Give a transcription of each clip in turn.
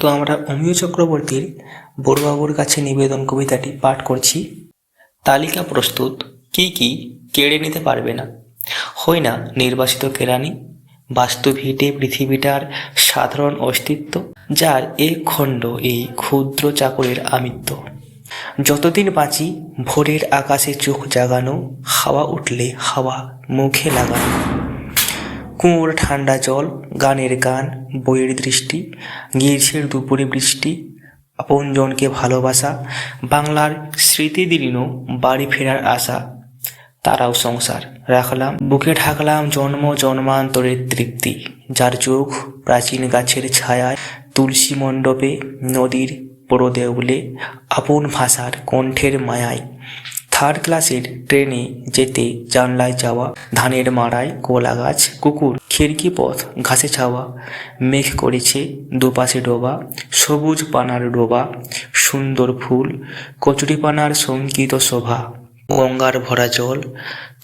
তো আমরা অমিয় চক্রবর্তীর বড়বাবুর কাছে নিবেদন কবিতাটি পাঠ করছি। তালিকা প্রস্তুত, কি কি কেড়ে নিতে পারবে না? হয় না নির্বাসিত কেরানি বাস্তু ভিটে পৃথিবীটার সাধারণ অস্তিত্ব, যার এক খণ্ড এই ক্ষুদ্র চাকরের আমিত্ব। যতদিন বাঁচি, ভোরের আকাশে চোখ জাগানো, হাওয়া উঠলে হাওয়া মুখে লাগানো। কুঁয়োর ঠান্ডা জল, গানের গান, বইয়ের দৃষ্টি গ্রীষ্মের দুপুরে বৃষ্টি, আপনজনকে ভালোবাসা, বাংলার স্মৃতিদীর্ণ বাড়ি ফেরার আশা, তারাও সংসার রাখলাম। বুকে ঢাকলাম জন্ম জন্মান্তরের তৃপ্তি, যার চোখ প্রাচীন গাছের ছায়ায়, তুলসী মণ্ডপে, নদীর বড় দেউলে আপন ভাষার কণ্ঠের মায়ায়। থার্ড ক্লাসের ট্রেনে যেতে জানলায় যাওয়া ধানের মাড়ায় কোলা গাছ কুকুর খিড়কি পথ ঘাসে ছাওয়া, মেঘ করেছে দুপাশে ডোবা, সবুজ পানার ডোবা, সুন্দর ফুল কচুরিপানার শঙ্কিত শোভা, গঙ্গার ভরা জল,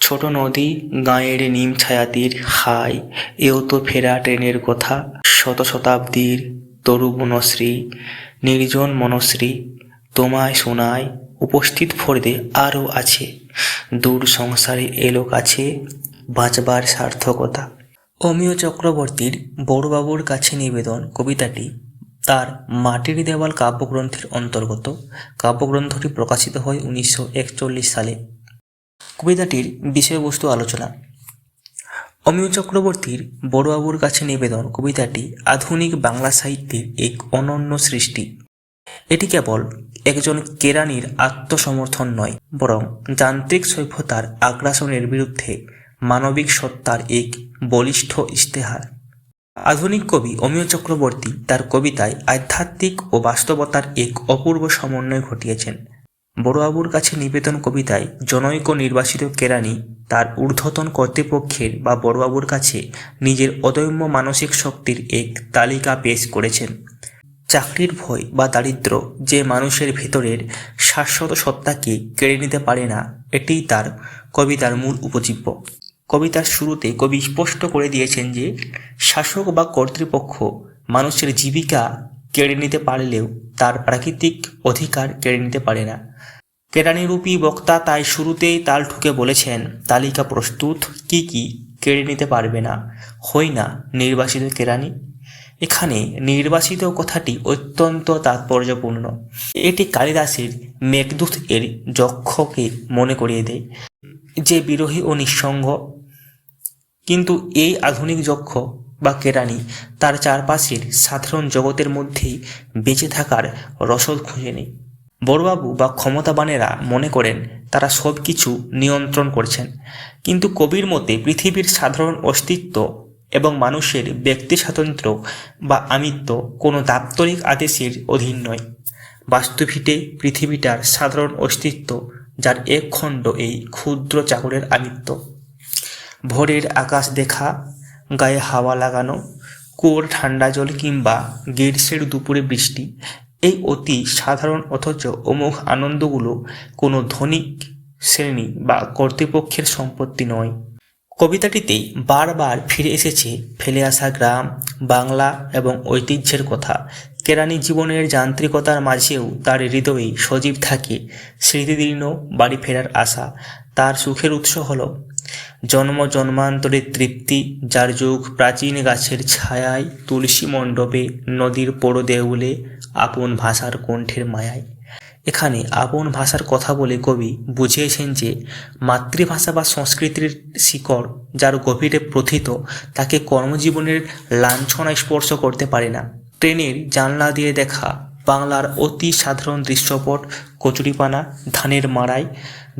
ছোট নদী, গাঁয়ের নিম ছায়াতির হাই, এও তো ফেরা ট্রেনের কথা, শত শতাব্দীর তরু বনশ্রী নির্জন মনশ্রী তোমায় শোনায় উপস্থিত ফর্দে আরও আছে। দূর সংসারে এলো কাছে বাঁচবার সার্থকতা। অমিয় চক্রবর্তীর বড়বাবুর কাছে নিবেদন কবিতাটি তার মাটির দেওয়াল কাব্যগ্রন্থের অন্তর্গত। কাব্যগ্রন্থটি প্রকাশিত হয় উনিশশো একচল্লিশ সালে। কবিতাটির বিষয়বস্তু আলোচনা। অমিয় চক্রবর্তীর বড়বাবুর কাছে নিবেদন কবিতাটি আধুনিক বাংলা সাহিত্যের এক অনন্য সৃষ্টি। এটি কেবল একজন কেরানির আত্মসমর্থন নয়, বরং যান্ত্রিক সভ্যতার আগ্রাসনের বিরুদ্ধে মানবিক সত্তার এক বলিষ্ঠ ইশতেহার। আধুনিক কবি অমিয় চক্রবর্তী তার কবিতায় আধ্যাত্মিক ও বাস্তবতার এক অপূর্ব সমন্বয় ঘটিয়েছেন। বড়বাবুর কাছে নিবেদন কবিতায় জনৈক নির্বাসিত কেরানি তার ঊর্ধ্বতন কর্তৃপক্ষের বা বড়বাবুর কাছে নিজের অদম্য মানসিক শক্তির এক তালিকা পেশ করেছেন। চাকরির ভয় বা দারিদ্র যে মানুষের ভেতরের শাশ্বত সত্তাকে কেড়ে নিতে পারে না, এটিই তার কবিতার মূল উপজীব্য। কবিতার শুরুতে কবি স্পষ্ট করে দিয়েছেন যে, শাসক বা কর্তৃপক্ষ মানুষের জীবিকা কেড়ে নিতে পারলেও তার প্রাকৃতিক অধিকার কেড়ে নিতে পারে না। কেরানিরূপী বক্তা তাই শুরুতেই তাল ঠুকে বলেছেন, তালিকা প্রস্তুত, কি কি কেড়ে নিতে পারবে না? হই না নির্বাসিত কেরানি। এখানে নির্বাসিত কথাটি অত্যন্ত তাৎপর্যপূর্ণ। এটি কালিদাসের মেঘদূত এর যক্ষকে মনে করিয়ে দেয় যে বিরোহী ও নিঃসঙ্গ। কিন্তু এই আধুনিক যক্ষ বা কেরানি তার চারপাশের সাধারণ জগতের মধ্যেই বেঁচে থাকার রসদ খুঁজে নেই বড়বাবু বা ক্ষমতাবানেরা মনে করেন তারা সব কিছু নিয়ন্ত্রণ করছেন। কিন্তু কবির মতে পৃথিবীর সাধারণ অস্তিত্ব এবং মানুষের ব্যক্তি স্বাতন্ত্র্য বা আমিত্ব কোনো দাপ্তরিক আদেশের অধীন নয়। বাস্তুভিটে পৃথিবীটার সাধারণ অস্তিত্ব, যার এক খণ্ড এই ক্ষুদ্র চাকরের আমিত্ব। ভোরের আকাশ দেখা, গায়ে হাওয়া লাগানো, কুয়োর ঠান্ডা জল কিংবা গ্রীষ্মের দুপুরে বৃষ্টি, এই অতি সাধারণ অথচ অমুখ আনন্দগুলো কোনো ধনিক শ্রেণি বা কর্তৃপক্ষের সম্পত্তি নয়। কবিতাটিতে বারবার ফিরে এসেছে ফেলে আসা গ্রাম, বাংলা এবং ঐতিহ্যের কথা। কেরানি জীবনের যান্ত্রিকতার মাঝেও তার হৃদয়ে সজীব থাকে স্মৃতিদীর্ণ বাড়ি ফেরার আশা। তার সুখের উৎস হল জন্ম, জন্মান্তরের তৃপ্তি, যার যুগ প্রাচীন গাছের ছায়ায় তুলসী মণ্ডপে, নদীর পোড়ো দেউলে, আপন ভাষার কণ্ঠের মায়ায়। এখানে আপন ভাষার কথা বলে কবি বুঝিয়েছেন যে মাতৃভাষা বা সংস্কৃতির শিকড় যার গভীরে প্রথিত তাকে কর্মজীবনের লাঞ্ছনায় স্পর্শ করতে পারে না। ট্রেনের জানলা দিয়ে দেখা বাংলার অতি সাধারণ দৃশ্যপট কচুরিপানা, ধানের মাড়াই,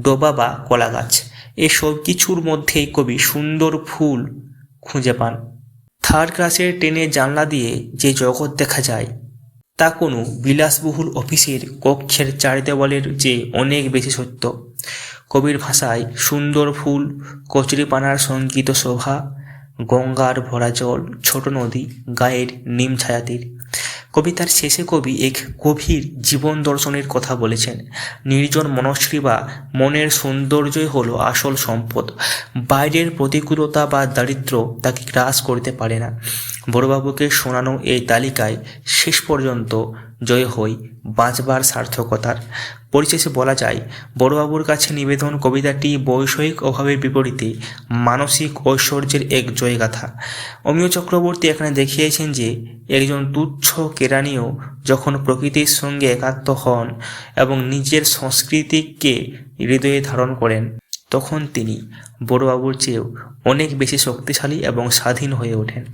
ডোবা বা কলা গাছ এসব কিছুর মধ্যেই কবি সুন্দর ফুল খুঁজে পান। থার্ড ক্লাসের ট্রেনের জানলা দিয়ে যে জগৎ দেখা যায় তা কোনো বিলাসবহুল অফিসের কক্ষের চার দেওয়ালের যে অনেক বেশি সত্য। কবির ভাষায় সুন্দর ফুল কচুরিপানার সংগীত শোভা গঙ্গার ভরা জল, ছোট নদী, গায়ের নিম ছায়াতির কবিতার শেষে কবি এক গভীর জীবন দর্শনের কথা বলেছেন। নির্জন মনশ্রী বা মনের সৌন্দর্যই হলো আসল সম্পদ। বাইরের প্রতিকূলতা বা দারিদ্র তাকে গ্রাস করতে পারে না। বড়বাবুকে শোনানো এই তালিকায় শেষ পর্যন্ত জয় হই বাঁচবার সার্থকতার। পরিশেষে বলা যায়, বড়বাবুর কাছে নিবেদন কবিতাটি বৈষয়িক অভাবের বিপরীতে মানসিক ঐশ্বর্যের এক জয়গাথা। অমিয় চক্রবর্তী এখানে দেখিয়েছেন যে, একজন তুচ্ছ কেরানিও যখন প্রকৃতির সঙ্গে একাত্ম হন এবং নিজের সংস্কৃতিকে হৃদয়ে ধারণ করেন, তখন তিনি বড়বাবুর চেয়েও অনেক বেশি শক্তিশালী এবং স্বাধীন হয়ে ওঠেন।